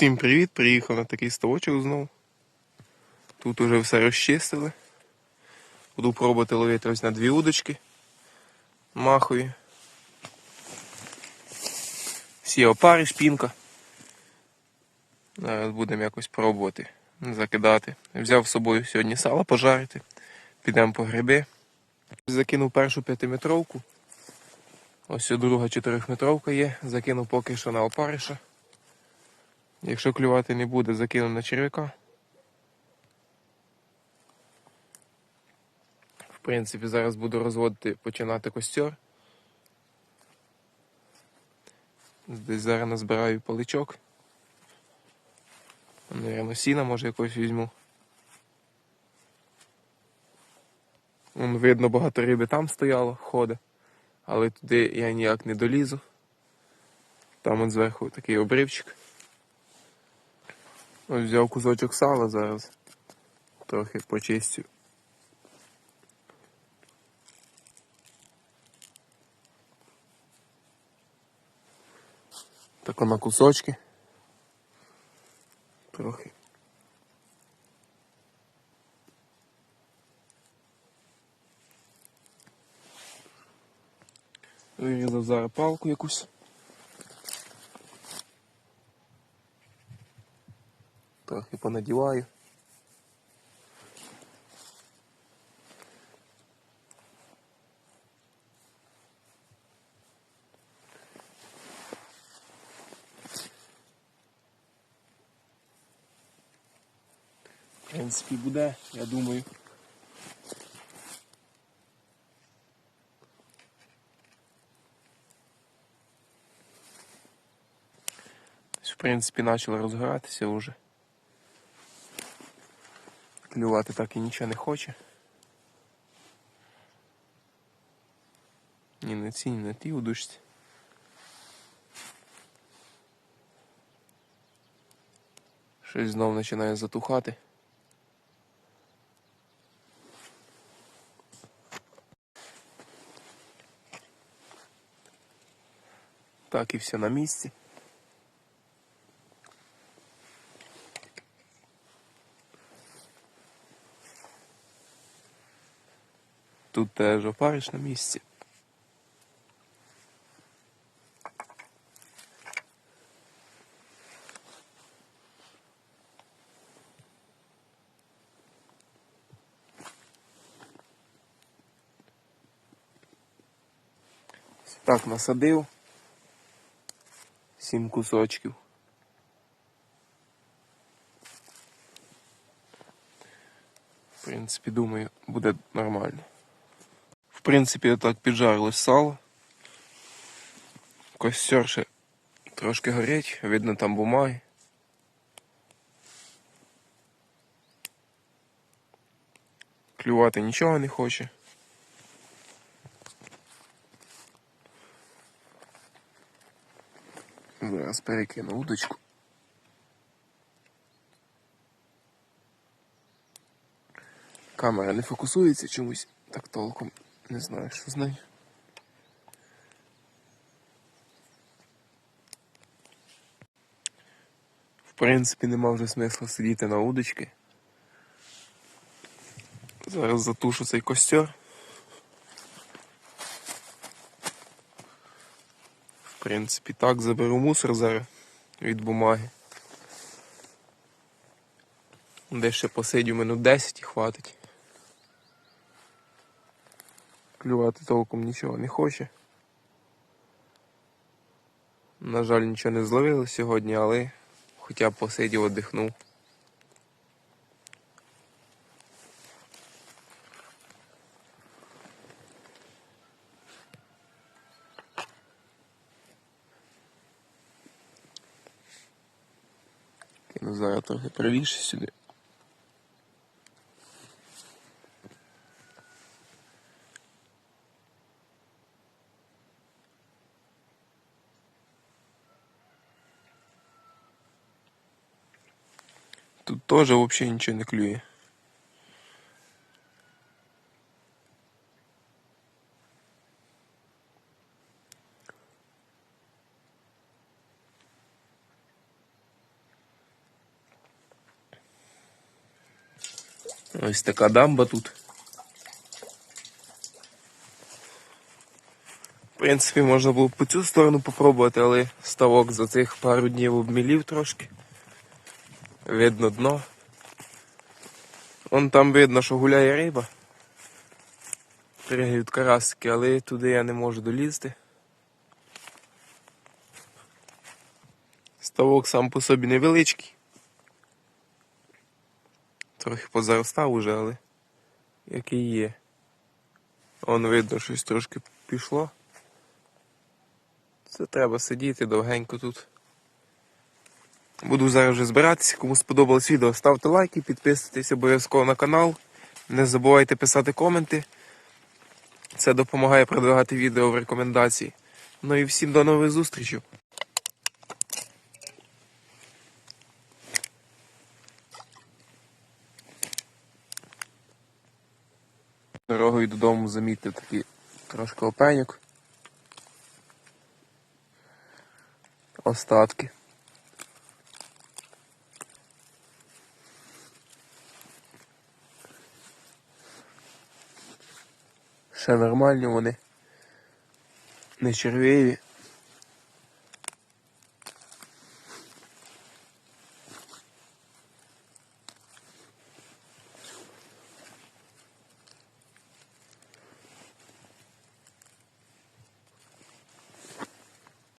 Всім привіт! Приїхав на такий ставочок знову. Тут уже все розчистили. Буду пробувати ловити ось на дві удочки. Махові. Всі опари, шпінка. Зараз будемо якось пробувати закидати. Взяв з собою сьогодні сало пожарити. Підемо по гриби. Закинув першу п'ятиметровку. Ось друга чотирьохметровка є. Закинув поки що на опариша. Якщо клювати не буде, закину на черв'яка. В принципі, зараз буду розводити, починати костер. Десь зараз назбираю паличок. Наверно, сіна може якось візьму. Вон видно, багато риби там стояло, ходить. Але туди я ніяк не долізу. Там от зверху такий обривчик. Ось взяв кусочок сала зараз. Трохи почистю. Так на кусочки. Трохи. Вирізав зараз палку якусь. Трохи понадіваю. В принципі, буде, я думаю. В принципі, почало розгоратися вже. Клювати так і нічого не хоче. Ні на цій, ні на тій удушці. Щось знов починає затухати. Так і все на місці. Тут теж опариш на місці. Так, насадив. Сім кусочків. В принципі, думаю, буде нормально. Принципі, так піджарилось сало. Костер ще трошки горить, видно там бумаги. Клювати нічого не хоче. Зараз перекину удочку. Камера не фокусується чомусь так толком. Не знаю, що з нею. В принципі, нема вже смисла сидіти на удочки. Зараз затушу цей костер. В принципі, так заберу мусор зараз від бумаги. Де ще посидю минут 10 і хватить. Клювати толком нічого не хоче. На жаль, нічого не зловили сьогодні, але хоча б посидів, одихнув. Кину зараз трохи правіше сюди. Тоже вообще ничего не клює. Ось така дамба тут. В принципі, можна було по цю сторону попробувати, але ставок за цих пару днів обмілів трошки. Видно дно. Вон там видно, що гуляє риба. Пригають карасики, але туди я не можу долізти. Ставок сам по собі невеличкий. Трохи позаростав уже, але який є. Вон видно, щось трошки пішло. Це треба сидіти довгенько тут. Буду зараз вже збиратися. Кому сподобалось відео, ставте лайки, підписуйтесь обов'язково на канал. Не забувайте писати коменти. Це допомагає продвигати відео в рекомендації. Ну і всім до нових зустрічей. Дорогою додому замітив такий трошки опеньок. Остатки. Ще нормальні вони. Не червиві.